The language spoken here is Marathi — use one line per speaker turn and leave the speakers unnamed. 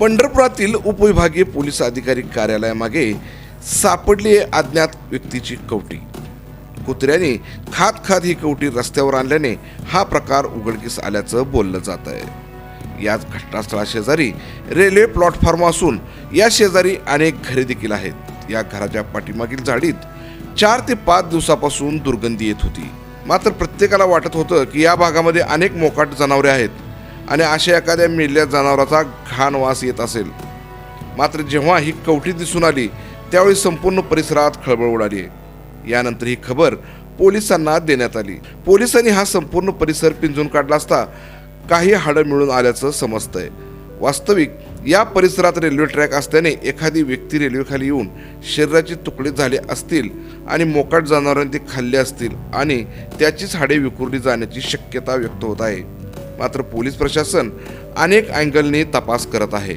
पंढरपुरातील उपविभागीय पोलीस अधिकारी कार्यालयामागे सापडली आहे अज्ञात व्यक्तीची कवटी. कुत्र्याने खात खात ही कवटी रस्त्यावर आणल्याने हा प्रकार उघडकीस आल्याचं बोललं जात आहे. याच घटनास्थळाशेजारी रेल्वे प्लॅटफॉर्म असून या शेजारी अनेक घरे देखील आहेत. या घराच्या पाठीमागील झाडीत चार ते पाच दिवसापासून दुर्गंधी येत होती. मात्र प्रत्येकाला वाटत होतं की या भागामध्ये अनेक मोकाट जनावरे आहेत. आणि अशा एखाद्या मेल्या जनावराचा घाण वास येत असेल. मात्र जेव्हा ही कवटी दिसून आली त्यावेळी संपूर्ण परिसरात खळबळ उडाली. यानंतर ही खबर पोलिसांना देण्यात आली. पोलिसांनी हा संपूर्ण परिसर पिंजून काढला असता काही हाडं मिळून आल्याचं समजतंय. वास्तविक या परिसरात रेल्वे ट्रॅक असल्याने एखादी व्यक्ती रेल्वेखाली येऊन शरीराचे तुकडे झाले असतील आणि मोकाट जनावरांनी ते खाल्ले असतील आणि त्याचीच हाडे विखुरली जाण्याची शक्यता व्यक्त होत आहे. मात्र पोलीस प्रशासन अनेक अँगलने तपास करत आहे.